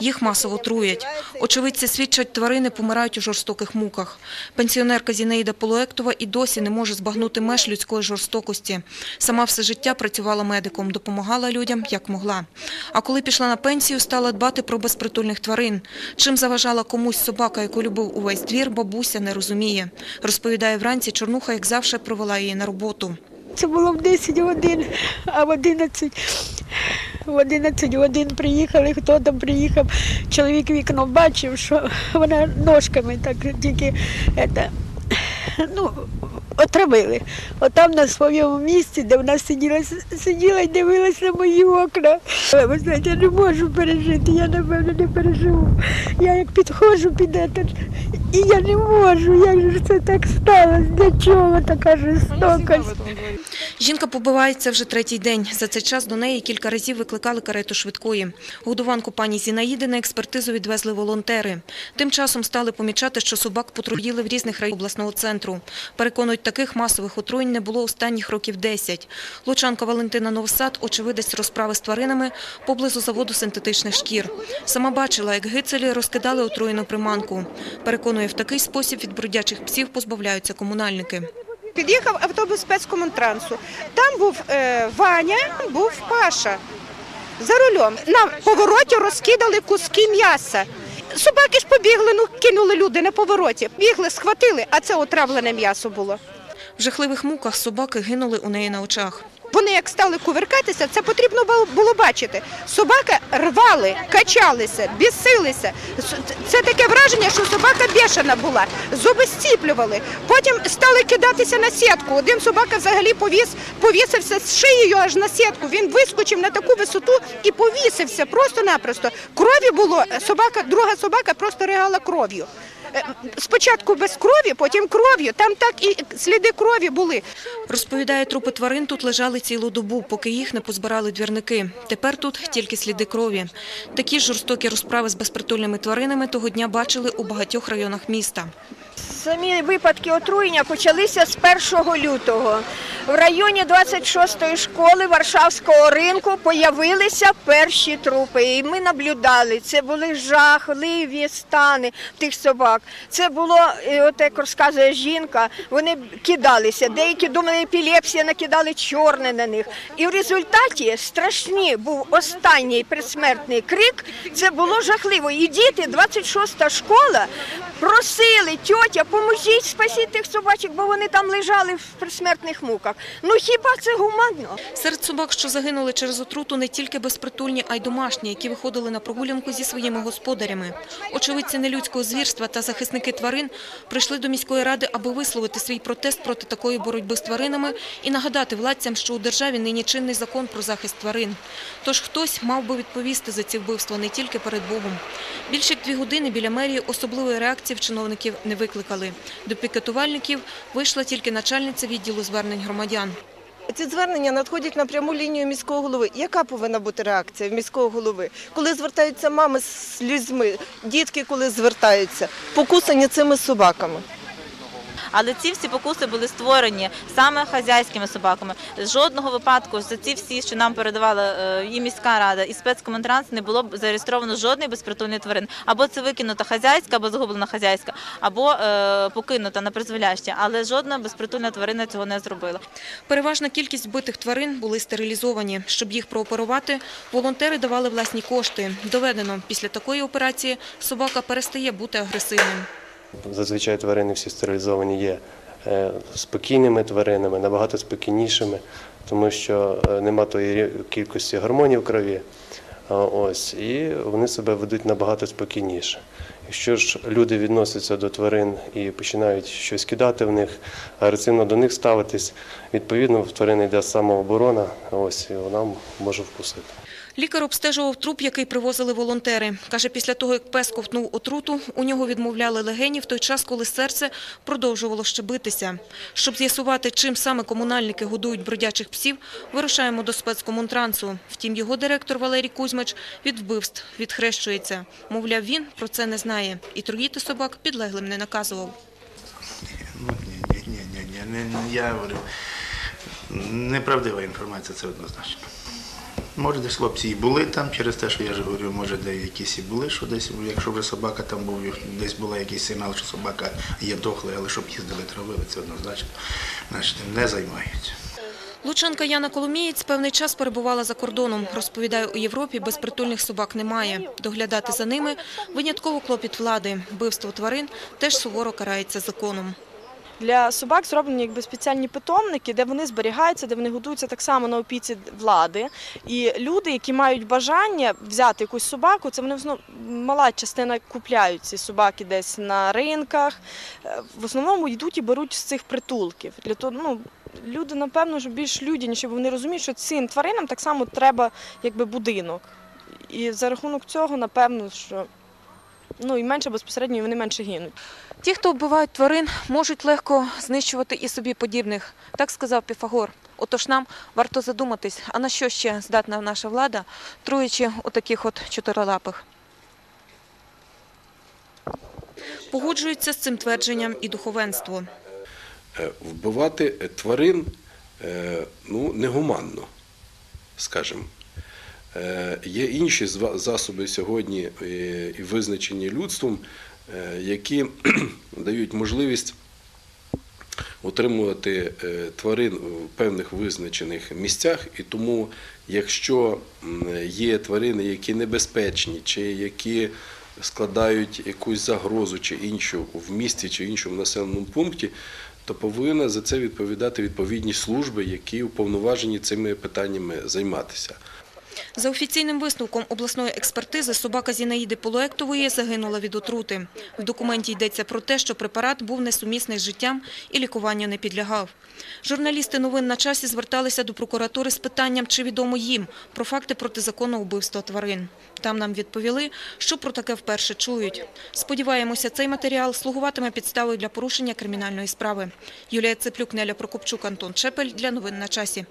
Їх масово труять. Очевидці свідчать, тварини помирають у жорстоких муках. Пенсіонерка Зінаїда Полуектова і досі не може збагнути меж людської жорстокості. Сама все життя працювала медиком, допомагала людям, як могла. А коли пішла на пенсію, стала дбати про безпритульних тварин. Чим заважала комусь собака, яку любив увесь двір, бабуся не розуміє. Розповідає вранці, Чорнуха, як завжди, провела її на роботу. Це було в 10 годин, а в 11, в 11 годин приїхали, хто там приїхав. Чоловік вікно бачив, що вона ножками так тільки это, ну, отравили. Отам на своєму місці, де вона сиділа, сиділа і дивилась на мої окна. Ви знаєте, я не можу пережити, я напевно не переживу. Я як підходжу під этот, і я не можу, як же це так сталося, для чого така жорстокость. Жінка побивається вже третій день. За цей час до неї кілька разів викликали карету швидкої. Годуванку пані Зінаїди на експертизу відвезли волонтери. Тим часом стали помічати, що собак потруїли в різних районах обласного центру. Переконують, таких масових отруєнь не було останніх років 10. Лучанка Валентина Новсад, очевидець розправи з тваринами поблизу заводу синтетичних шкір. Сама бачила, як гицелі розкидали отруєну приманку. Переконує, в такий спосіб від бродячих псів позбавляються комунальники. Під'їхав автобус спецкомунтрансу. Там був е, Ваня, був Паша за рулем. На повороті розкидали куски м'яса. Собаки ж побігли, ну кинули люди на повороті. Бігли, схватили, а це отравлене м'ясо було. В жахливих муках собаки гинули у неї на очах. Вони як стали кувиркатися, це потрібно бу- було бачити. Собака рвали, качалися, бісилися. Це таке враження, що собака бешена була. Зуби стіплювали. Потім стали кидатися на сітку. Один собака взагалі повіс, повісився з шиєю аж на сітку. Він вискочив на таку висоту і повісився просто-напросто. Крові було, собака, друга собака просто ригала кров'ю. Спочатку без крові, потім кров'ю. Там так і сліди крові були. Розповідає, трупи тварин тут лежали цілу добу, поки їх не позбирали двірники. Тепер тут тільки сліди крові. Такі жорстокі розправи з безпритульними тваринами того дня бачили у багатьох районах міста. Самі випадки отруєння почалися з 1 лютого. В районі 26-ї школи Варшавського ринку появилися перші трупи. І ми наблюдали. Це були жахливі стани тих собак. Це було, е, от як розказує жінка, вони кидалися. Деякі думали, епілепсія, накидали чорне на них. І в результаті страшні був останній предсмертний крик. Це було жахливо. І діти, 26-та школа, просили, тьотя, поможіть спасіть тих собачок, бо вони там лежали в предсмертних муках. Ну хіба це гуманно? Серед собак, що загинули через отруту, не тільки безпритульні, а й домашні, які виходили на прогулянку зі своїми господарями. Очевидці нелюдського звірства та захисники тварин прийшли до міської ради, аби висловити свій протест проти такої боротьби з тваринами і нагадати владцям, що у державі нині чинний закон про захист тварин. Тож хтось мав би відповісти за ці вбивства не тільки перед Богом. Більше як дві години біля мерії особливої реакції в чиновників не викликали. До пікетувальників вийшла тільки начальниця відділу звернень громадян. Ці звернення надходять на пряму лінію міського голови. Яка повинна бути реакція в міського голови? Коли звертаються мами з людьми, дітки, коли звертаються, покусані цими собаками. Але ці всі покуси були створені саме хазяйськими собаками. Жодного випадку за ці всі, що нам передавала е, і міська рада, і спецкоментранс, не було зареєстровано жодної безпритульної тварин. Або це викинута хазяйська, або загублена хазяйська, або е, покинута на призволяще. Але жодна безпритульна тварина цього не зробила. Переважна кількість вбитих тварин були стерилізовані. Щоб їх прооперувати, волонтери давали власні кошти. Доведено, після такої операції собака перестає бути агресивним. Зазвичай тварини всі стерилізовані є е, спокійними тваринами, набагато спокійнішими, тому що е, нема тої кількості гормонів в крові. Ось, і вони себе ведуть набагато спокійніше. Якщо ж люди відносяться до тварин і починають щось кидати в них, агресивно до них ставитись, відповідно в тварини йде самооборона, ось, і вона може вкусити. Лікар обстежував труп, який привозили волонтери. Каже, після того, як пес ковтнув отруту, у нього відмовляли легені в той час, коли серце продовжувало ще битися. Щоб з'ясувати, чим саме комунальники годують бродячих псів, вирушаємо до спецкомунтрансу. Втім, його директор Валерій Кузьмич від вбивств відхрещується. Мовляв, він про це не знає. І труїти собак підлеглим не наказував. Ну, ні, ні, ні, ні, я говорю, неправдива інформація, це однозначно. Може, десь хлопці і були там через те, що я ж говорю, може, де якісь і були, що десь, якщо вже собака там був, десь була якийсь сигнал, що собака є дохлий, але щоб їздили травили, це однозначно, значить, не займаються. Лучанка Яна Коломієць певний час перебувала за кордоном. Розповідає, у Європі безпритульних собак немає. Доглядати за ними – винятково клопіт влади. Вбивство тварин теж суворо карається законом. Для собак зроблені якби спеціальні питомники, де вони зберігаються, де вони годуються так само на опіці влади. І люди, які мають бажання взяти якусь собаку, це вони мала частина купляють ці собаки десь на ринках. Е, В основному йдуть і беруть з цих притулків. Для того, ну, люди, напевно, що більш людяніші, бо вони розуміють, що цим тваринам так само треба якби будинок. І за рахунок цього, напевно, що ну, і менше безпосередньо і вони менше гинуть. Ті, хто вбивають тварин, можуть легко знищувати і собі подібних. Так сказав Піфагор. Отож нам варто задуматись, а на що ще здатна наша влада, труючи отаких от чотирилапих. Погоджується з цим твердженням і духовенство. Е, Вбивати тварин е, ну, негуманно, скажімо. Е, Є інші засоби сьогодні е, і визначені людством, е, які дають можливість утримувати е, тварин в певних визначених місцях. І тому, якщо є тварини, які небезпечні, чи які складають якусь загрозу чи іншу в місті чи іншому населеному пункті, то повинна за це відповідати відповідні служби, які уповноважені цими питаннями займатися. За офіційним висновком обласної експертизи собака Зінаїди Полуектової загинула від отрути. В документі йдеться про те, що препарат був несумісний з життям і лікуванню не підлягав. Журналісти новин на часі зверталися до прокуратури з питанням, чи відомо їм про факти протизаконного вбивства тварин. Там нам відповіли, що про таке вперше чують. Сподіваємося, цей матеріал слугуватиме підставою для порушення кримінальної справи. Юлія Цеплюк, Неля Прокопчук, Антон Чепель для новин на часі.